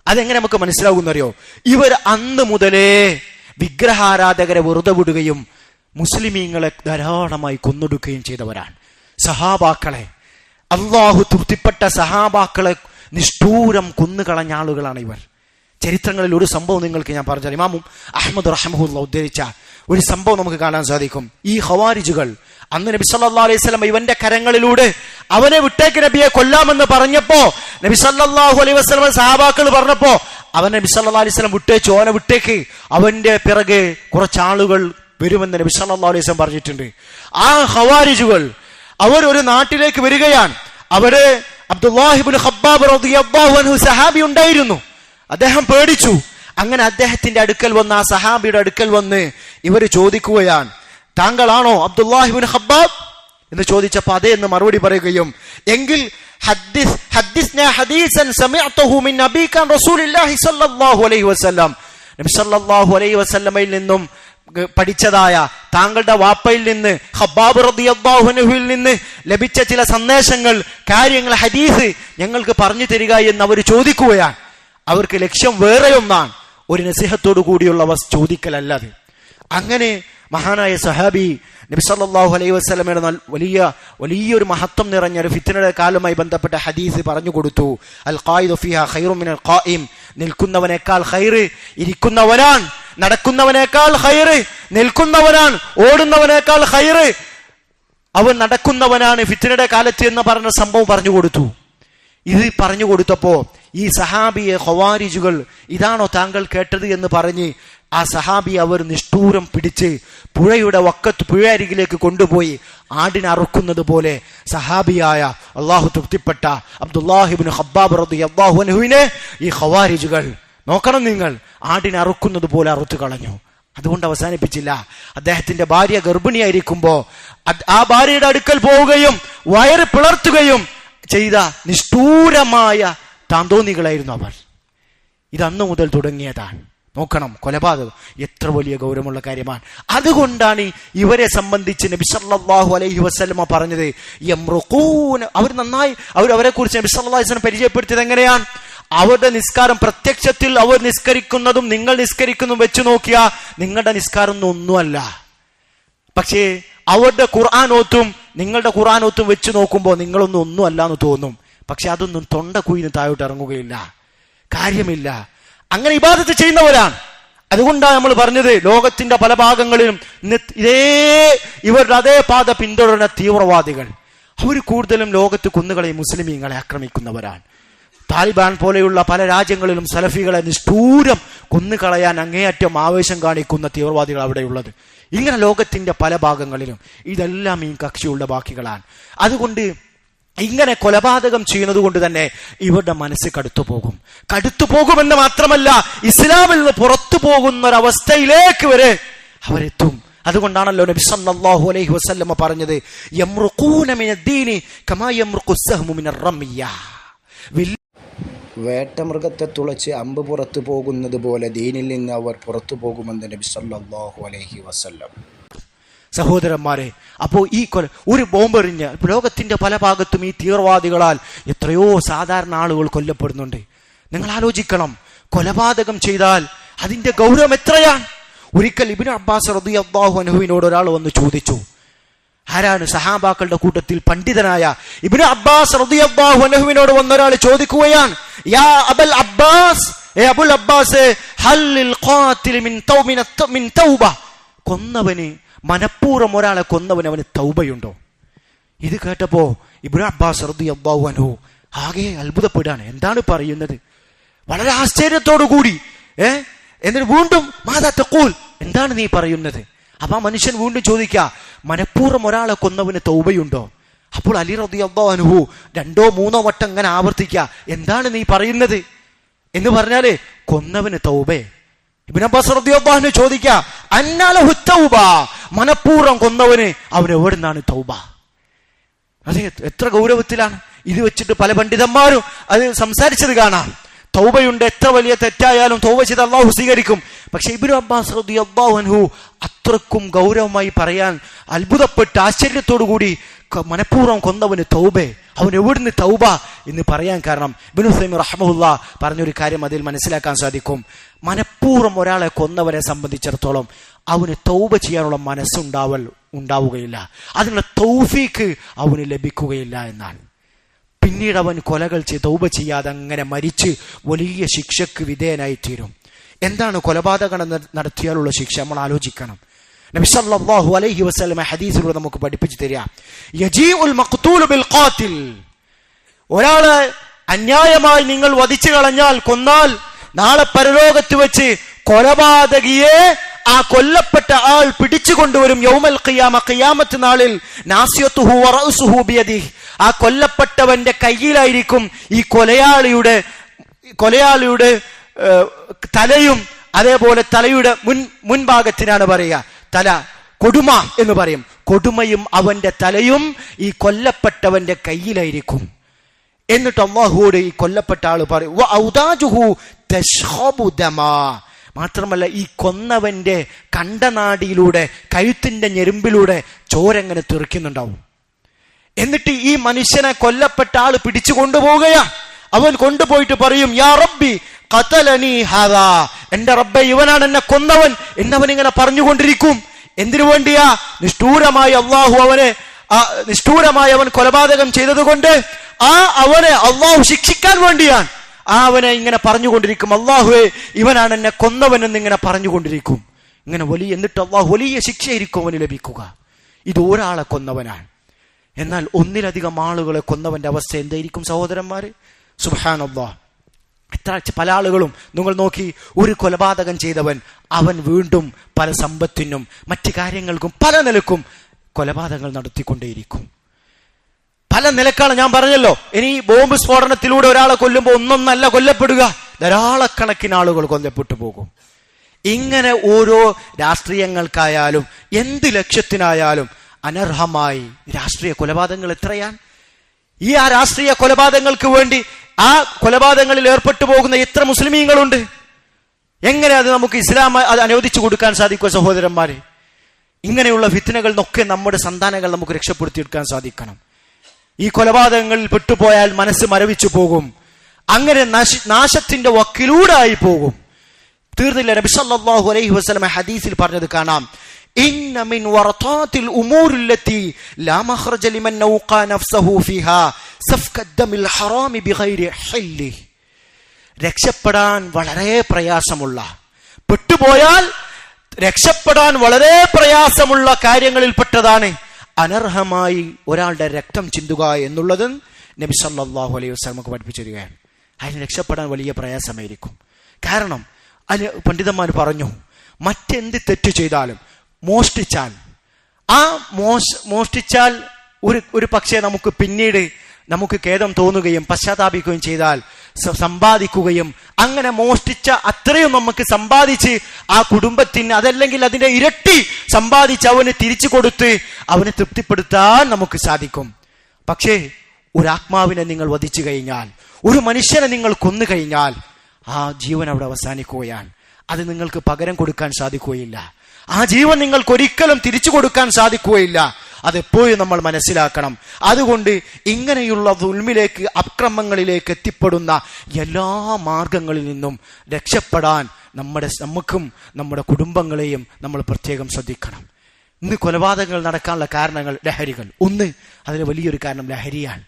അതെങ്ങനെ നമുക്ക് മനസ്സിലാകുന്നറിയോ? ഇവർ അന്ന് മുതലേ വിഗ്രഹാരാധകരെ വെറുതെ വിടുകയും മുസ്ലിമീങ്ങളെ ധാരാളമായി കൊന്നൊടുക്കുകയും ചെയ്തവരാണ്. സഹാബാക്കളെ അള്ളാഹു തൃപ്തിപ്പെട്ട സഹാബാക്കളെ നിഷ്ഠൂരം കൊന്നുകളഞ്ഞ ആളുകളാണ് ഇവർ. ചരിത്രങ്ങളിൽ ഒരു സംഭവം നിങ്ങൾക്ക് ഞാൻ പറഞ്ഞാൽ ഇമാമും അഹമ്മദ് റഹമുല്ല ഉദ്ധരിച്ച ഒരു സംഭവം നമുക്ക് കാണാൻ സാധിക്കും. ഈ ഹവാരിജുകൾ അന്ന് നബി സല്ലാ അലൈഹി സ്വലം ഇവന്റെ കരങ്ങളിലൂടെ അവനെ വിട്ടേക്ക് നബിയെ കൊല്ലാമെന്ന് പറഞ്ഞപ്പോ നബി സല്ലാഹു അലൈഹി വസ്ലമ സഹാബാക്കൾ പറഞ്ഞപ്പോ അവനെ നബി സല്ലാ അലൈഹി സ്വലം വിട്ടേച്ചു അവനെ വിട്ടേക്ക് അവന്റെ പിറകെ കുറച്ചാളുകൾ വരുമെന്ന് നബി സല്ലാ അലൈഹി വസല്ലം പറഞ്ഞിട്ടുണ്ട്. ആ ഹവാരിജുകൾ അവർ ഒരു നാട്ടിലേക്ക് വരികയാണ്. അവിടെ അബ്ദുല്ലാഹിബുൽ ഹബ്ബാബ് സഹാബി ഉണ്ടായിരുന്നു. അദ്ദേഹം പേടിച്ചു. അങ്ങനെ അദ്ദേഹത്തിന്റെ അടുക്കൽ വന്ന് ആ സഹാബിയുടെ അടുക്കൽ വന്ന് ഇവർ ചോദിക്കുകയാണ് താങ്കളാണോ അബ്ദുല്ലാഹിബിൻ ഹബ്ബാബ് എന്ന് ചോദിച്ചപ്പോൾ അതേ എന്ന് മറുപടി പറയുകയും എങ്കിൽ വസല്ലമയിൽ നിന്നും പഠിച്ചതായ താങ്കളുടെ വാപ്പയിൽ നിന്ന് ഹബ്ബാബ് അൻഹുവിൽ നിന്ന് ലഭിച്ച ചില സന്ദേശങ്ങൾ കാര്യങ്ങൾ ഹദീസ് ഞങ്ങൾക്ക് പറഞ്ഞു തരിക എന്ന് അവർ ചോദിക്കുകയാണ്. അവർക്ക് ലക്ഷ്യം വേറെ ഒന്നാണ്. ഒരു നസിഹത്തോടു കൂടിയുള്ള വസ് ചോദിക്കലല്ലത്. അങ്ങനെ മഹാനായ സഹാബി നബി സല്ലല്ലാഹു അലൈഹി വസ്ലമയുടെ വലിയ വലിയൊരു മഹത്വം നിറഞ്ഞ ഒരു ഫിത്തനയുടെ കാലുമായി ബന്ധപ്പെട്ട ഹദീസ് പറഞ്ഞു കൊടുത്തു. അൽ ഖായിദു ഫിഹ ഖൈറു മിനൽ ഖായിം. നിൽക്കുന്നവനേക്കാൾ ഖൈറ് ഇരിക്കുന്നവനാൻ നടക്കുന്നവനേക്കാൾ ഖൈറ് നിൽക്കുന്നവനാൻ ഓടുന്നവനേക്കാൾ ഖൈറ് അവൻ നടക്കുന്നവനാണ് ഫിത്തനയുടെ കാലത്ത് എന്ന് പറഞ്ഞ സംഭവം പറഞ്ഞു കൊടുത്തു. ഇത് പറഞ്ഞു കൊടുത്തപ്പോ ഈ സഹാബിയെ ഹൊവാരിജുകൾ ഇതാണോ താങ്കൾ കേട്ടത് എന്ന് പറഞ്ഞ് ആ സഹാബി അവർ നിഷ്ഠൂരം പിടിച്ച് പുഴയുടെ വക്കത്ത് പുഴയരികിലേക്ക് കൊണ്ടുപോയി ആടിനെ അറുക്കുന്നത് പോലെ സഹാബിയായ അള്ളാഹു തൃപ്തിപ്പെട്ട അബ്ദുല്ലാഹിബിൻ ഹബ്ബാബ് റതി അള്ളാഹുനുവിനെ ഈ ഹവാരിജുകൾ നോക്കണം നിങ്ങൾ. ആടിനെ അറുക്കുന്നത് പോലെ അറുത്തു കളഞ്ഞു. അതുകൊണ്ട് അവസാനിപ്പിച്ചില്ല. അദ്ദേഹത്തിന്റെ ഭാര്യ ഗർഭിണിയായിരിക്കുമ്പോ ആ ഭാര്യയുടെ അടുക്കൽ പോവുകയും വയറ് പിളർത്തുകയും ചെയ്ത നിഷ്ഠൂരമായ താന്തോന്നികളായിരുന്നു അവർ. ഇതന്നു മുതൽ തുടങ്ങിയതാണ്. നോക്കണം കൊലപാതകം. എത്ര വലിയ ഗൗരവമുള്ള കാര്യമാണ്. അതുകൊണ്ടാണ് ഇവരെ സംബന്ധിച്ച് നബി സല്ലല്ലാഹു അലൈഹി വസ്ലമ പറഞ്ഞത് അവർ നന്നായി അവർ അവരെ കുറിച്ച് നബി പരിചയപ്പെടുത്തിയത് എങ്ങനെയാണ്? അവരുടെ നിസ്കാരം പ്രത്യക്ഷത്തിൽ അവർ നിസ്കരിക്കുന്നതും നിങ്ങൾ നിസ്കരിക്കുന്നതും വെച്ച് നോക്കിയാ നിങ്ങളുടെ നിസ്കാരം ഒന്നും ഒന്നുമല്ല. പക്ഷേ അവരുടെ ഖുർആൻ ഓത്തും നിങ്ങളുടെ ഖുർആൻ ഓത്തും വെച്ച് നോക്കുമ്പോൾ നിങ്ങളൊന്നും ഒന്നും അല്ല എന്ന് തോന്നും. പക്ഷെ അതൊന്നും തൊണ്ട കുയിന് താഴോട്ട് ഇറങ്ങുകയില്ല. കാര്യമില്ല. അങ്ങനെ ഇബാദത്ത് ചെയ്യുന്നവരാണ് അതുകൊണ്ടാണ് നമ്മൾ പറഞ്ഞത് ലോകത്തിന്റെ പല ഭാഗങ്ങളിലും ഇതേ ഇവരുടെ അതേ പാത പിന്തുടരുന്ന തീവ്രവാദികൾ. അവർ കൂടുതലും ലോകത്ത് കുന്നുകളെ മുസ്ലിമീങ്ങളെ ആക്രമിക്കുന്നവരാണ്. താലിബാൻ പോലെയുള്ള പല രാജ്യങ്ങളിലും സലഫികളെ നിഷ്ഠൂരം കൊന്നുകളയാൻ അങ്ങേയറ്റം ആവേശം കാണിക്കുന്ന തീവ്രവാദികൾ അവിടെയുള്ളത്. ഇങ്ങനെ ലോകത്തിന്റെ പല ഭാഗങ്ങളിലും ഇതെല്ലാം ഈ കക്ഷിയുള്ള ബാക്കികളാണ്. അതുകൊണ്ട് ഇങ്ങനെ കൊലപാതകം ചെയ്യുന്നത് കൊണ്ട് തന്നെ ഇവരുടെ മനസ്സ് കടുത്തു പോകും. കടുത്തു പോകുമെന്ന് മാത്രമല്ല ഇസ്ലാമിൽ നിന്ന് പുറത്തു പോകുന്ന ഒരവസ്ഥയിലേക്ക് വരെ അവരെത്തും. അതുകൊണ്ടാണല്ലോ നബി സല്ലല്ലാഹു അലൈഹി വസല്ലമ പറഞ്ഞത് യംറുഖൂന മിനദ്ദീനി കമാ യംറുഖു സഹ്മു മിനർ വില്ല് വേട്ടമൃഗത്തെ തുളച്ച് അമ്പ് പുറത്തു പോകുന്നത് പോലെ ദീനിൽ നിന്ന് അവർ പുറത്തു പോകുമെന്ന് നബി സല്ലല്ലാഹു അലൈഹി വസല്ലം. സഹോദരന്മാരെ അപ്പോൾ ഈ കൊല ഒരു ബോംബെറിഞ്ഞ് ലോകത്തിന്റെ പല ഭാഗത്തും ഈ തീവ്രവാദികളാൽ എത്രയോ സാധാരണ ആളുകൾ കൊല്ലപ്പെടുന്നുണ്ട്. നിങ്ങൾ ആലോചിക്കണം കൊലപാതകം ചെയ്താൽ അതിന്റെ ഗൗരവം എത്രയാണ്? ഒരിക്കൽ ഇബിൻ അബ്ബാസ് റളിയല്ലാഹു അബ്ബാഹു ഒരാൾ വന്ന് ചോദിച്ചു ആരാണ് സഹാബാക്കളുടെ കൂട്ടത്തിൽ പണ്ഡിതനായ ഇബിന് അബ്ബാസ് റളിയല്ലാഹു അൻഹുവിനോട് വന്ന ഒരാൾ ചോദിക്കുകയാണ് യാ അബൽ അബ്ബാസ് ഏ അബുൽ അബ്ബാസ് കൊന്നവന് മനഃപൂർവം ഒരാളെ കൊന്നവന് അവന് തൗബയുണ്ടോ? ഇത് കേട്ടപ്പോ ഇബ്നു അബ്ബാസ് അൻഹു ആകെ അത്ഭുതപ്പെടുകയാണ്. എന്താണ് പറയുന്നത്? വളരെ ആശ്ചര്യത്തോടു കൂടി ഏ? എന്നിട്ട് വീണ്ടും മാതാ തക്കൂൽ എന്താണ് നീ പറയുന്നത്? അപ്പൊ ആ മനുഷ്യൻ വീണ്ടും ചോദിക്കുക മനഃപൂർവം ഒരാളെ കൊന്നവന് തൗബയുണ്ടോ? അപ്പോൾ അലി റതി അനുഹു രണ്ടോ മൂന്നോ വട്ടം ഇങ്ങനെ ആവർത്തിക്കുക എന്താണ് നീ പറയുന്നത്? എന്ന് പറഞ്ഞാൽ കൊന്നവന് തൗബേ. ഇബിൻ അബ്ബാസ് ചോദിക്കുക അന്നാലഹു തൗബ മനഃപൂർവം കൊന്നവന് അവൻ എവിടുന്നാണ് തൗബ? അതെ എത്ര ഗൗരവത്തിലാണ്. ഇത് വെച്ചിട്ട് പല പണ്ഡിതന്മാരും അത് സംസാരിച്ചത് കാണാം. തൗബയുണ്ട് എത്ര വലിയ തെറ്റായാലും തൗബ ചെയ്ത് അള്ളാഹു സ്വീകരിക്കും. പക്ഷെ ഇബിനു അബ്ബാസ് റളിയല്ലാഹു അൻഹു അത്രക്കും ഗൗരവമായി പറയാൻ അത്ഭുതപ്പെട്ട് ആശ്ചര്യത്തോടു കൂടി ക- മനഃപൂർവം കൊന്നവന് തൗബേ. അവൻ എവിടുന്ന് തൗബ എന്ന് പറയാൻ കാരണം ഇബ്നു സൈമി റഹ്മുല്ല പറഞ്ഞൊരു കാര്യം അതിൽ മനസ്സിലാക്കാൻ സാധിക്കും. മനഃപൂർവം ഒരാളെ കൊന്നവരെ സംബന്ധിച്ചിടത്തോളം അവന് തൗബ ചെയ്യാനുള്ള മനസ്സുണ്ടാവൽ ഉണ്ടാവുകയില്ല. അതിനുള്ള തൗഫീക്ക് അവന് ലഭിക്കുകയില്ല എന്നാണ്. പിന്നീട് അവൻ കൊലകൾ ചെയ്ത് തൗബ ചെയ്യാതെ അങ്ങനെ മരിച്ച് വലിയ ശിക്ഷക്ക് വിധേയനായി തീരും എന്താണ് കൊലപാതകം നടത്തിയാലുള്ള ശിക്ഷ? നമ്മൾ ആലോചിക്കണം. നബി സല്ലല്ലാഹു അലൈഹി വസ്ലമ ഹദീസിലൂടെ നമുക്ക് പഠിപ്പിച്ചു തരിക. യജീഉൽ ബിൽ ഖാതിൽ ഒരാളെ അന്യായമായി നിങ്ങൾ വധിച്ചു കളഞ്ഞാൽ കൊന്നാൽ നാളെ പരലോകത്ത് വെച്ച് കൊലപാതകിയെ ആ കൊല്ലപ്പെട്ട ആൾ പിടിച്ചുകൊണ്ടുവരും യൗമൽ ഖിയാമ ഖിയാമത്ത് നാളിൽ നാസിയതുഹു വറഉസുഹു ബിയദിഹ്. ആ കൊല്ലപ്പെട്ടവന്റെ കയ്യിലായിരിക്കും ഈ കൊലയാളിയുടെ കൊലയാളിയുടെ തലയും അതേപോലെ തലയുടെ മുൻ മുൻഭാഗത്തിനാണ് പറയുക. തല കൊടുമ എന്ന് പറയും. കൊടുമയും അവന്റെ തലയും ഈ കൊല്ലപ്പെട്ടവന്റെ കയ്യിലായിരിക്കും. എന്നിട്ട് അള്ളാഹുവോട് ഈ കൊല്ലപ്പെട്ട ആൾ പറയും. മാത്രമല്ല ഈ കൊന്നവന്റെ കണ്ടനാടിയിലൂടെ കഴുത്തിന്റെ ഞെരുമ്പിലൂടെ ചോരങ്ങനെ തെറിക്കുന്നുണ്ടാവും. എന്നിട്ട് ഈ മനുഷ്യനെ കൊല്ലപ്പെട്ട ആൾ പിടിച്ചു കൊണ്ടുപോവുകയാ. അവൻ കൊണ്ടുപോയിട്ട് പറയും യാ റബ്ബി എന്റെ റബ്ബെ ഇവനാണ് എന്നെ കൊന്നവൻ എന്നവൻ ഇങ്ങനെ പറഞ്ഞുകൊണ്ടിരിക്കും. എന്തിനു വേണ്ടിയാ? നിഷ്ഠൂരമായി അള്ളാഹു അവനെ നിഷ്ഠൂരമായി അവൻ കൊലപാതകം ചെയ്തതുകൊണ്ട് ആ അവനെ അള്ളാഹു ശിക്ഷിക്കാൻ വേണ്ടിയാണ്. ആ അവനെ ഇങ്ങനെ പറഞ്ഞുകൊണ്ടിരിക്കും അള്ളാഹുവെ ഇവനാണ് എന്നെ കൊന്നവനെന്ന് ഇങ്ങനെ പറഞ്ഞുകൊണ്ടിരിക്കും. ഇങ്ങനെ വലിയ എന്നിട്ട് അള്ളാഹു വലിയ ശിക്ഷയായിരിക്കും അവന് ലഭിക്കുക. ഇത് ഒരാളെ കൊന്നവനാണ്. എന്നാൽ ഒന്നിലധികം ആളുകളെ കൊന്നവന്റെ അവസ്ഥ എന്തായിരിക്കും സഹോദരന്മാര്? സുബാനല്ലാ എത്ര പല ആളുകളും നിങ്ങൾ നോക്കി ഒരു കൊലപാതകം ചെയ്തവൻ അവൻ വീണ്ടും പല സമ്പത്തിനും മറ്റു കാര്യങ്ങൾക്കും പല നിലക്കും കൊലപാതകങ്ങൾ നടത്തിക്കൊണ്ടേയിരിക്കും. പല നിലക്കാണ് ഞാൻ പറഞ്ഞല്ലോ. ഇനി ബോംബ് സ്ഫോടനത്തിലൂടെ ഒരാളെ കൊല്ലുമ്പോൾ ഒന്നൊന്നല്ല കൊല്ലപ്പെടുക. ധാരാളക്കണക്കിന് ആളുകൾ കൊല്ലപ്പെട്ടു പോകും. ഇങ്ങനെ ഓരോ രാഷ്ട്രീയങ്ങൾക്കായാലും എന്ത് ലക്ഷ്യത്തിനായാലും അനർഹമായി രാഷ്ട്രീയ കൊലപാതകങ്ങൾ എത്രയാണ് ഈ ആ രാഷ്ട്രീയ കൊലപാതകങ്ങൾക്ക് വേണ്ടി ആ കൊലപാതകങ്ങളിൽ ഏർപ്പെട്ടു പോകുന്ന എത്ര മുസ്ലിമീങ്ങളുണ്ട്. എങ്ങനെ അത് നമുക്ക് ഇസ്ലാം അത് അനുവദിച്ചു കൊടുക്കാൻ സാധിക്കുമോ സഹോദരന്മാരെ? ഇങ്ങനെയുള്ള ഫിത്തനകളിൽ നിന്നൊക്കെ നമ്മുടെ സന്താനങ്ങൾ നമുക്ക് രക്ഷപ്പെടുത്തിയെടുക്കാൻ സാധിക്കണം. ഈ കൊലപാതകങ്ങളിൽ പെട്ടുപോയാൽ മനസ്സ് മരവിച്ചു പോകും. അങ്ങനെ നാശ- നാശത്തിന്റെ വക്കിലൂടായി പോകും. തീർന്നില്ല. നബി സല്ലല്ലാഹു അലൈഹി വസല്ലം ഹദീസിൽ പറഞ്ഞത് കാണാം. ഇന്ന മിൻ മഖ്റജ ലിമൻ നൗഖാ നഫ്സഹു ഫിഹാ സഫ്ക ദമിൽ ഹറാമി ബിഗൈരി ഹല്ലി രക്ഷപ്പെടാൻ വളരെ പ്രയാസമുള്ള പെട്ടുപോയാൽ രക്ഷപ്പെടാൻ വളരെ പ്രയാസമുള്ള കാര്യങ്ങളിൽപ്പെട്ടതാണ് അനർഹമായി ഒരാളുടെ രക്തം ചിന്തുക എന്നുള്ളത് നബി സല്ലല്ലാഹു അലൈഹി നമുക്ക് പഠിപ്പിച്ചു തരികയാണ് അതിന് രക്ഷപ്പെടാൻ വലിയ പ്രയാസമായിരിക്കും. കാരണം അതിന് പണ്ഡിതന്മാർ പറഞ്ഞു മറ്റെന്ത് തെറ്റ് ചെയ്താലും മോഷ്ടിച്ചാൽ. ആ മോശ മോഷ്ടിച്ചാൽ ഒരു ഒരു പക്ഷേ നമുക്ക് പിന്നീട് നമുക്ക് ഖേദം തോന്നുകയും പശ്ചാത്താപിക്കുകയും ചെയ്താൽ സമ്പാദിക്കുകയും അങ്ങനെ മോഷ്ടിച്ച അത്രയും നമുക്ക് സമ്പാദിച്ച് ആ കുടുംബത്തിന് അതല്ലെങ്കിൽ അതിന്റെ ഇരട്ടി സമ്പാദിച്ച് അവന് തിരിച്ചു കൊടുത്ത് അവനെ തൃപ്തിപ്പെടുത്താൻ നമുക്ക് സാധിക്കും. പക്ഷേ ഒരു ആത്മാവിനെ നിങ്ങൾ വധിച്ചു കഴിഞ്ഞാൽ ഒരു മനുഷ്യനെ നിങ്ങൾ കൊന്നു കഴിഞ്ഞാൽ ആ ജീവൻ അവിടെ അവസാനിക്കുകയാണ്. അത് നിങ്ങൾക്ക് പകരം കൊടുക്കാൻ സാധിക്കുകയില്ല. ആ ജീവൻ നിങ്ങൾക്ക് ഒരിക്കലും തിരിച്ചു കൊടുക്കാൻ സാധിക്കുകയില്ല. അതെപ്പോഴും നമ്മൾ മനസ്സിലാക്കണം. അതുകൊണ്ട് ഇങ്ങനെയുള്ള ദുൽമിലേക്ക് അക്രമങ്ങളിലേക്ക് എത്തിപ്പെടുന്ന എല്ലാ മാർഗങ്ങളിൽ നിന്നും രക്ഷപ്പെടാൻ നമ്മുടെ നമുക്കും നമ്മുടെ കുടുംബങ്ങളെയും നമ്മൾ പ്രത്യേകം ശ്രദ്ധിക്കണം. ഇന്ന് കൊലപാതകങ്ങൾ നടക്കാനുള്ള കാരണങ്ങൾ ലഹരികൾ. ഒന്ന് അതിന് വലിയൊരു കാരണം ലഹരിയാണ്.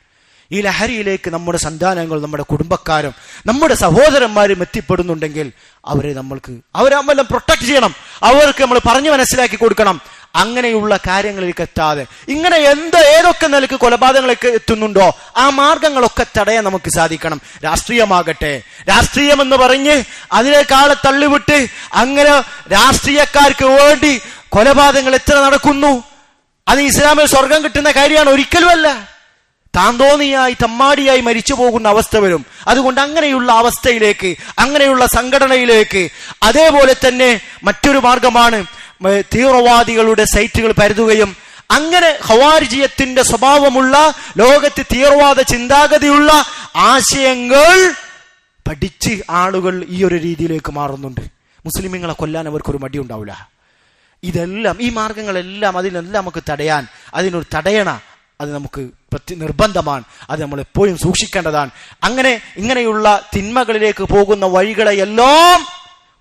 ഈ ലഹരിയിലേക്ക് നമ്മുടെ സന്താനങ്ങൾ നമ്മുടെ കുടുംബക്കാരും നമ്മുടെ സഹോദരന്മാരും എത്തിപ്പെടുന്നുണ്ടെങ്കിൽ അവരെ നമ്മൾക്ക് അവരെ നമ്മളെല്ലാം പ്രൊട്ടക്ട് ചെയ്യണം. അവർക്ക് നമ്മൾ പറഞ്ഞു മനസ്സിലാക്കി കൊടുക്കണം. അങ്ങനെയുള്ള കാര്യങ്ങളിലേക്ക് എത്താതെ ഇങ്ങനെ എന്ത് ഏതൊക്കെ നിലയ്ക്ക് കൊലപാതകങ്ങളൊക്കെ എത്തുന്നുണ്ടോ ആ മാർഗങ്ങളൊക്കെ തടയാൻ നമുക്ക് സാധിക്കണം. രാഷ്ട്രീയമാകട്ടെ. രാഷ്ട്രീയം എന്ന് പറഞ്ഞ് അതിനേക്കാളെ തള്ളിവിട്ട് അങ്ങനെ രാഷ്ട്രീയക്കാർക്ക് വേണ്ടി കൊലപാതകങ്ങൾ എത്ര നടക്കുന്നു? അത് ഇസ്ലാമിൽ സ്വർഗം കിട്ടുന്ന കാര്യമാണ് ഒരിക്കലുമല്ല. താന്തോന്നിയായി തമ്മാടിയായി മരിച്ചു പോകുന്ന അവസ്ഥ വരും. അതുകൊണ്ട് അങ്ങനെയുള്ള അവസ്ഥയിലേക്ക് അങ്ങനെയുള്ള സംഘടനയിലേക്ക് അതേപോലെ തന്നെ മറ്റൊരു മാർഗമാണ് തീവ്രവാദികളുടെ സൈറ്റുകൾ പരതുകയും അങ്ങനെ ഹവാരിജിയത്തിന്റെ സ്വഭാവമുള്ള ലോകത്ത് തീവ്രവാദ ചിന്താഗതിയുള്ള ആശയങ്ങൾ പഠിച്ച് ആളുകൾ ഈ ഒരു രീതിയിലേക്ക് മാറുന്നുണ്ട്. മുസ്ലിമുകളെ കൊല്ലാൻ അവർക്കൊരു മടി ഉണ്ടാവില്ല ഇതെല്ലാം ഈ മാർഗങ്ങളെല്ലാം അതിനെല്ലാം നമുക്ക് തടയാൻ അതിനൊരു തടയണ അത് നമുക്ക് പ്രത്യ നിർബന്ധമാണ്. അത് നമ്മൾ എപ്പോഴും സൂക്ഷിക്കേണ്ടതാണ്. അങ്ങനെ ഇങ്ങനെയുള്ള തിന്മകളിലേക്ക് പോകുന്ന വഴികളെയെല്ലാം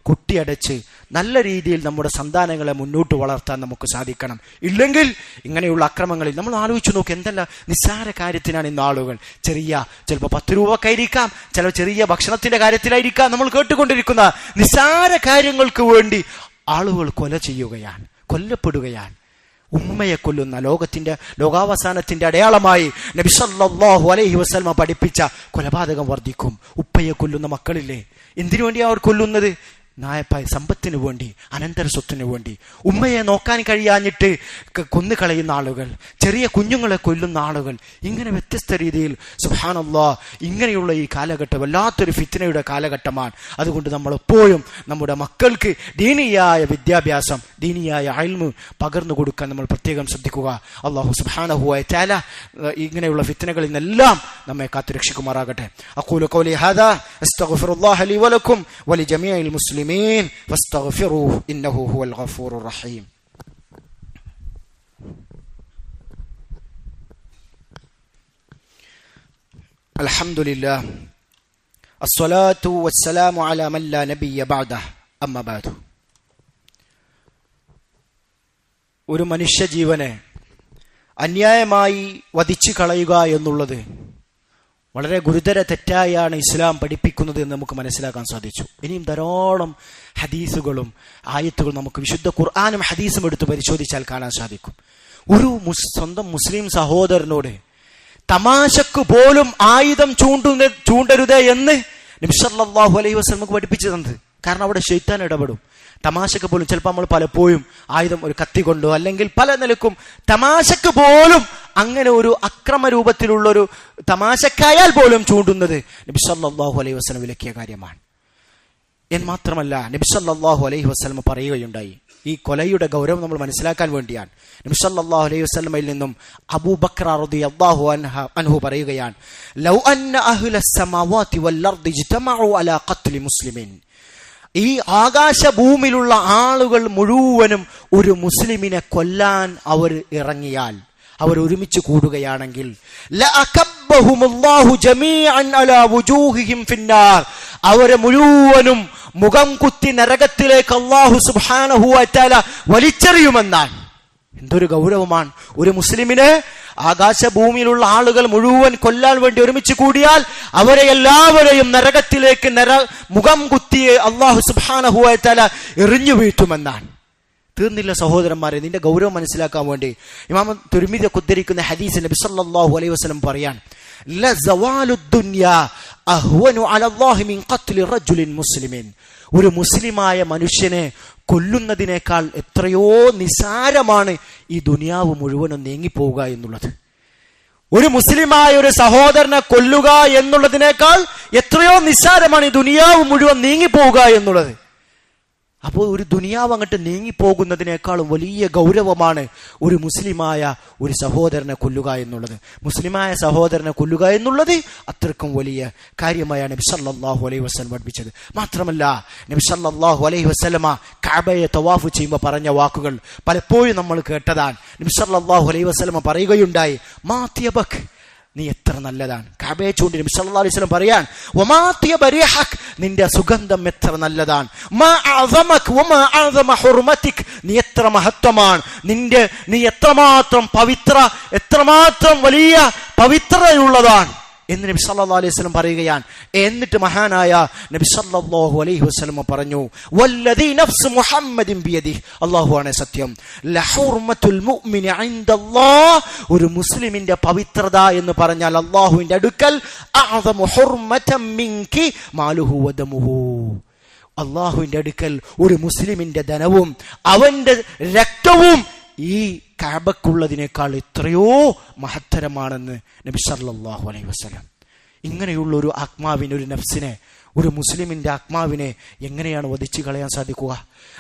കുട്ടിയടച്ച് നല്ല രീതിയിൽ നമ്മുടെ സന്താനങ്ങളെ മുന്നോട്ട് വളർത്താൻ നമുക്ക് സാധിക്കണം. ഇല്ലെങ്കിൽ ഇങ്ങനെയുള്ള അക്രമങ്ങളിൽ നമ്മൾ ആലോചിച്ചു നോക്കി എന്തല്ല നിസ്സാര കാര്യത്തിനാണ് ഇന്ന് ആളുകൾ. ചെറിയ ചിലപ്പോൾ പത്ത് രൂപക്കായിരിക്കാം ചില ചെറിയ ഭക്ഷണത്തിന്റെ കാര്യത്തിലായിരിക്കാം നമ്മൾ കേട്ടുകൊണ്ടിരിക്കുന്ന നിസ്സാര കാര്യങ്ങൾക്ക് വേണ്ടി ആളുകൾ കൊല ചെയ്യുകയാണ് കൊല്ലപ്പെടുകയാണ്. ഉമ്മയെ കൊല്ലുന്ന ലോകത്തിന്റെ ലോകാവസാനത്തിന്റെ അടയാളമായി നബിസല്ലാഹു അലൈഹി വസ്ലമ പഠിപ്പിച്ച കൊലപാതകം വർദ്ധിക്കും. ഉപ്പയെ കൊല്ലുന്ന മക്കളില്ലേ? എന്തിനു വേണ്ടിയാ അവർ കൊല്ലുന്നത്? നായപ്പായ സമ്പത്തിന് വേണ്ടി അനന്തര സ്വത്തിന് വേണ്ടി. ഉമ്മയെ നോക്കാൻ കഴിയാഞ്ഞിട്ട് കൊന്നു കളയുന്ന ആളുകൾ ചെറിയ കുഞ്ഞുങ്ങളെ കൊല്ലുന്ന ആളുകൾ ഇങ്ങനെ വ്യത്യസ്ത രീതിയിൽ സുഹാനല്ലാ ഇങ്ങനെയുള്ള ഈ കാലഘട്ടം വല്ലാത്തൊരു ഫിത്തനയുടെ കാലഘട്ടമാണ്. അതുകൊണ്ട് നമ്മൾ എപ്പോഴും നമ്മുടെ മക്കൾക്ക് ദീനിയായ വിദ്യാഭ്യാസം ദീനിയായ അയൽമ് പകർന്നു കൊടുക്കാൻ നമ്മൾ പ്രത്യേകം ശ്രദ്ധിക്കുക. അള്ളാഹു സുബാനഹുവായ ചാല ഇങ്ങനെയുള്ള ഫിത്തനകളിൽ നിന്നെല്ലാം നമ്മെ കാത്തുരക്ഷിക്കുമാറാകട്ടെ. അക്കൂലി ഹാദ ഹാദാ വലക്കും ലി വലക്കും വലിജമീഇൽ മുസ്ലിമീൻ ഫസ്തഗ്ഫിറൂഹു ഇന്നഹു ഹുവൽ ഗഫൂറുർ റഹീം الحمد لله الصلاة والسلام على من لا نبي بعده أما بعد ഒരു മനുഷ്യജീവനെ അന്യായമായി വധിച്ചു കളയുക എന്നുള്ളത് വളരെ ഗുരുതര തെറ്റായാണ് ഇസ്ലാം പഠിപ്പിക്കുന്നത് എന്ന് നമുക്ക് മനസ്സിലാക്കാൻ സാധിച്ചു. ഇനിയും ധാരാളം ഹദീസുകളും ആയത്തുകളും നമുക്ക് വിശുദ്ധ ഖുർആാനും ഹദീസും എടുത്ത് പരിശോധിച്ചാൽ കാണാൻ സാധിക്കും. ഒരു സ്വന്തം മുസ്ലിം സഹോദരനോട് തമാശക്ക് പോലും ആയുധം ചൂണ്ടുന്ന ചൂണ്ടരുത് എന്ന് നിമിഷാഹു അലൈഹി വസ്ലമക്ക് പഠിപ്പിച്ചു തന്നത് കാരണം അവിടെ ഷെയ്ത്താൻ ഇടപെടും. തമാശക്ക് പോലും ചിലപ്പോൾ നമ്മൾ പലപ്പോഴും ആയുധം ഒരു കത്തി കൊണ്ടോ അല്ലെങ്കിൽ പല നിലക്കും തമാശക്ക് പോലും അങ്ങനെ ഒരു അക്രമ രൂപത്തിലുള്ള ഒരു തമാശക്കായാൽ പോലും ചൂണ്ടുന്നത് നബി സല്ലാഹു അലൈഹി വസ്ലം വിലക്കിയ കാര്യമാണ്. എന്ന് മാത്രമല്ല നബി സല്ലാഹു അലൈഹി വസ്ലം പറയുകയുണ്ടായി. ഈ കൊലയുടെ ഗൗരവം നമ്മൾ മനസ്സിലാക്കാൻ വേണ്ടിയാണ്. നബി സല്ലല്ലാഹു അലൈഹി വസ്ലമയിൽ നിന്നും അബൂബക്കർ റളിയല്ലാഹു അൻഹ അൻഹു പറയുകയാണ് ലൗ അന്ന അഹ്ല സമാവാതി വൽ അർദി അലാ ഖത്ലി മുസ്ലിമിൻ. ഈ ആകാശഭൂമിയിലുള്ള ആളുകൾ മുഴുവനും ഒരു മുസ്ലിമിനെ കൊല്ലാൻ അവർ ഇറങ്ങിയാൽ അവർ ഒരുമിച്ച് കൂടുകയാണെങ്കിൽ അവരെ മുഴുവനും മുഖം കുത്തി നരകത്തിലേക്ക് അള്ളാഹു സുബ്ഹാനഹു വതആല വലിച്ചെറിയുമെന്നാണ്. എന്തൊരു ഗൗരവമാണ്. ഒരു മുസ്ലിമിനെ ആകാശഭൂമിയിലുള്ള ആളുകൾ മുഴുവൻ കൊല്ലാൻ വേണ്ടി ഒരുമിച്ച് കൂടിയാൽ അവരെ എല്ലാവരെയും നരകത്തിലേക്ക് നര മുഖം കുത്തിയെ അള്ളാഹു സുബാനഹുവായത്തല എറിഞ്ഞു വീഴ്ത്തുമെന്നാണ്. തീർന്നില്ല സഹോദരന്മാരെ നിന്റെ ഗൗരവം മനസ്സിലാക്കാൻ വേണ്ടി. ഇമാമ തുരുമിത കുദ്ധരിക്കുന്ന ഹദീസ് നബി സല്ലല്ലാഹു അലൈഹി വസ്ലം പറയാൻ മുസ്ലിമിൻ. ഒരു മുസ്ലിമായ മനുഷ്യനെ കൊല്ലുന്നതിനേക്കാൾ എത്രയോ നിസാരമാണ് ഈ ദുനിയാവ് മുഴുവനും നീങ്ങിപ്പോവുക എന്നുള്ളത്. ഒരു മുസ്ലിമായ ഒരു സഹോദരനെ കൊല്ലുക എന്നുള്ളതിനേക്കാൾ എത്രയോ നിസ്സാരമാണ് ഈ ദുനിയാവ് മുഴുവൻ നീങ്ങിപ്പോവുക എന്നുള്ളത്. അപ്പോൾ ഒരു ദുനിയാവ് അങ്ങോട്ട് നീങ്ങിപ്പോകുന്നതിനേക്കാളും വലിയ ഗൗരവമാണ് ഒരു മുസ്ലിമായ ഒരു സഹോദരനെ കൊല്ലുക എന്നുള്ളത്. മുസ്ലിമായ സഹോദരനെ കൊല്ലുക എന്നുള്ളത് അത്രക്കും വലിയ കാര്യമായാണ് നബിസല്ലാഹു അലൈഹി വസ്ലം പഠിപ്പിച്ചത്. മാത്രമല്ല നബിസല്ലാഹു അലൈഹി വസ്ലമ കാബയെ തവാഫ് ചെയ്യുമ്പോൾ പറഞ്ഞ വാക്കുകൾ പലപ്പോഴും നമ്മൾ കേട്ടതാണ്. നബിസല്ലാഹു അലൈഹി വസ്ലമ പറയുകയുണ്ടായി മാത്യബക് നീ എത്ര നല്ലതാണ്. കാബയെ ചൂണ്ടി അലൈഹി വസല്ലം പറയാൻ ഒമാത്തിയ ബരിഹക് നിന്റെ സുഗന്ധം എത്ര നല്ലതാണ്. നീ എത്ര മഹത്വമാണ്. നിന്റെ നീ എത്രമാത്രം പവിത്ര എത്രമാത്രം വലിയ പവിത്രതയുള്ളതാണ്. എന്ന് നബി സല്ലാ അലൈഹി വസല്ലം പറയുകയാണ്. എന്നിട്ട് മഹാനായ നബി സല്ലാഹു അലൈഹി വസ്ലമ പറഞ്ഞു നഫ്സ് മുഹമ്മദിൻ അല്ലാഹു ആണ് സത്യം. മുഅ്മിനി ഒരു മുസ്ലിമിന്റെ പവിത്രത എന്ന് പറഞ്ഞാൽ അള്ളാഹുവിന്റെ അടുക്കൽ ഹുർമതൻ മിൻകി അള്ളാഹുവിന്റെ അടുക്കൽ ഒരു മുസ്ലിമിന്റെ ധനവും അവന്റെ രക്തവും ഈ കാബക്കുള്ളതിനേക്കാൾ എത്രയോ മഹത്തരമാണെന്ന് നബി സല്ലാഹു അലൈഹി വസല്ലം. ഇങ്ങനെയുള്ള ഒരു ആത്മാവിനെ ഒരു നഫ്സിനെ ഒരു മുസ്ലിമിന്റെ ആത്മാവിനെ എങ്ങനെയാണ് വധിച്ചു കളയാൻ സാധിക്കുക?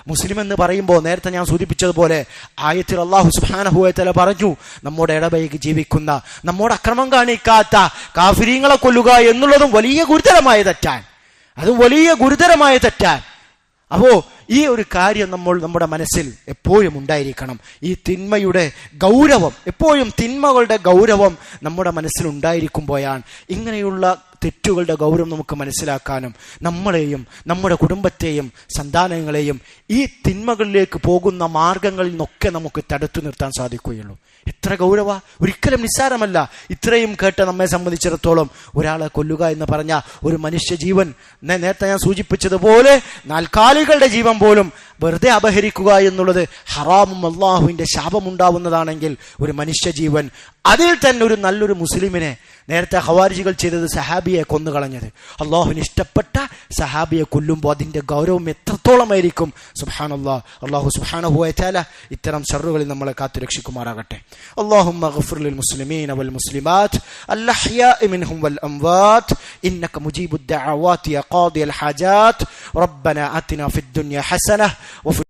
മുസ്ലിം എന്ന് പറയുമ്പോൾ നേരത്തെ ഞാൻ സൂചിപ്പിച്ചതുപോലെ ആയത്തിൽ അള്ളാഹു സുബാനഹുവല പറഞ്ഞു നമ്മുടെ ഇടപഴകി ജീവിക്കുന്ന നമ്മുടെ അക്രമം കാണിക്കാത്ത കാഫിരീങ്ങളെ കൊല്ലുക എന്നുള്ളതും വലിയ ഗുരുതരമായ തെറ്റാൻ അതും വലിയ ഗുരുതരമായ തെറ്റാൻ അപ്പോ ഈ ഒരു കാര്യം നമ്മൾ നമ്മുടെ മനസ്സിൽ എപ്പോഴും ഉണ്ടായിരിക്കണം. ഈ തിന്മയുടെ ഗൗരവം എപ്പോഴും തിന്മകളുടെ ഗൗരവം നമ്മുടെ മനസ്സിൽ ഉണ്ടായിരിക്കുമ്പോഴാണ്. ഇങ്ങനെയുള്ള തെറ്റുകളുടെ ഗൗരവം നമുക്ക് മനസ്സിലാക്കാനും നമ്മളെയും നമ്മുടെ കുടുംബത്തെയും സന്താനങ്ങളെയും ഈ തിന്മകളിലേക്ക് പോകുന്ന മാർഗങ്ങളിൽ നിന്നൊക്കെ നമുക്ക് തടുത്തു നിർത്താൻ സാധിക്കുകയുള്ളൂ. എത്ര ഗൗരവ? ഒരിക്കലും നിസ്സാരമല്ല. ഇത്രയും കേട്ട നമ്മെ സംബന്ധിച്ചിടത്തോളം ഒരാളെ കൊല്ലുക എന്ന് പറഞ്ഞ ഒരു മനുഷ്യ ജീവൻ നേരത്തെ ഞാൻ സൂചിപ്പിച്ചതുപോലെ നാൽക്കാലികളുടെ ജീവൻ പോലും വെറുതെ അപഹരിക്കുക എന്നുള്ളത് ഹറാമും അള്ളാഹുവിന്റെ ശാപമുണ്ടാവുന്നതാണെങ്കിൽ ഒരു മനുഷ്യ ജീവൻ അതിൽ തന്നെ ഒരു നല്ലൊരു മുസ്ലിമിനെ നേരത്തെ ഹവാരിജികൾ ചെയ്തത് സഹാബിയെ കൊന്നുകളഞ്ഞത് അള്ളാഹുവിന് ഇഷ്ടപ്പെട്ട സഹാബിയെ കൊല്ലുമ്പോൾ അതിന്റെ ഗൗരവം എത്രത്തോളമായിരിക്കും സുബാൻ അള്ളാഹ് അള്ളാഹു സുബാനഹുല ഇത്തരം ഷറുകളിൽ നമ്മളെ കാത്തു രക്ഷിക്കുമാറാകട്ടെ اللهم اغفر للمسلمين والمسلمات الأحياء منهم والأموات إنك مجيب الدعوات يا قاضي الحاجات ربنا آتنا في الدنيا حسنة وفي